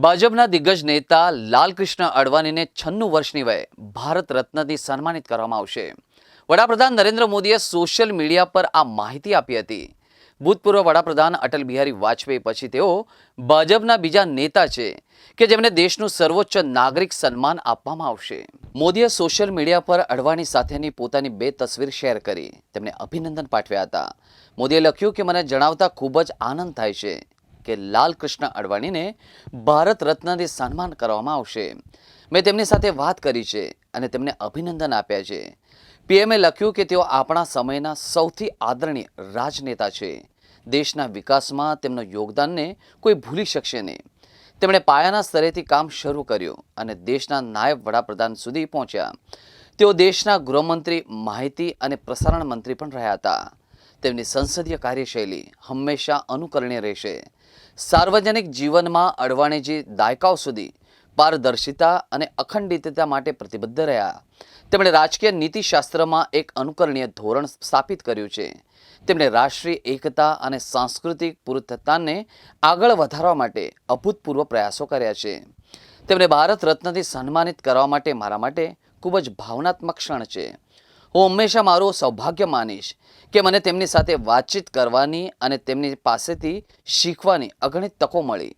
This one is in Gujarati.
ભાજપના દિગ્ગજ નેતા લાલકૃષ્ણ અડવાણીને છન્નું વર્ષની વયે ભારત રત્નથી સન્માનિત કરવામાં આવશે. વડાપ્રધાન નરેન્દ્ર મોદીએ સોશિયલ મીડિયા પર આ માહિતી આપી હતી. ભૂતપૂર્વ વડાપ્રધાન અટલ બિહારી વાજપેયી પછી તેઓ ભાજપના બીજા નેતા છે કે જેમને દેશનું સર્વોચ્ચ નાગરિક સન્માન આપવામાં આવશે. મોદીએ સોશિયલ મીડિયા પર અડવાણી સાથેની પોતાની બે તસવીર શેર કરી. તેમને અભિનંદન પાઠવ્યા હતા. મોદીએ લખ્યું કે, મને જણાવતા ખૂબ જ આનંદ થાય છે. કે લાલકૃષ્ણ અડવાણીને ભારત રત્નથી સન્માન કરવામાં આવશે. મેં તેમની સાથે વાત કરી છે અને તેમને અભિનંદન આપ્યા છે. પીએમએ લખ્યું કે તેઓ આપણા સમયના સૌથી આદરણીય રાજનેતા છે. દેશના વિકાસમાં તેમના યોગદાનને કોઈ ભૂલી શકશે નહીં. તેમણે પાયાના સ્તરેથી કામ શરૂ કર્યું અને દેશના નાયબ વડાપ્રધાન સુધી પહોંચ્યા. તેઓ દેશના ગૃહમંત્રી, માહિતી અને પ્રસારણ મંત્રી પણ રહ્યા હતા. તેમની સંસદીય કાર્યશૈલી હંમેશા અનુકરણીય રહેશે. સાર્વજનિક જીવનમાં અડવાણીજી દાયકાઓ સુધી પારદર્શિતા અને અખંડિતતા માટે પ્રતિબદ્ધ રહ્યા. તેમણે રાજકીય નીતિશાસ્ત્રમાં એક અનુકરણીય ધોરણ સ્થાપિત કર્યું છે. તેમણે રાષ્ટ્રીય એકતા અને સાંસ્કૃતિક પૂર્તતાને આગળ વધારવા માટે અભૂતપૂર્વ પ્રયાસો કર્યા છે. તેમણે ભારત રત્નથી સન્માનિત કરવા માટે મારા માટે ખૂબ જ ભાવનાત્મક ક્ષણ છે. હું હંમેશા મારું સૌભાગ્ય માનીશ કે મને તેમની સાથે વાતચીત કરવાની અને તેમની પાસેથી શીખવાની અગણિત તકો મળી.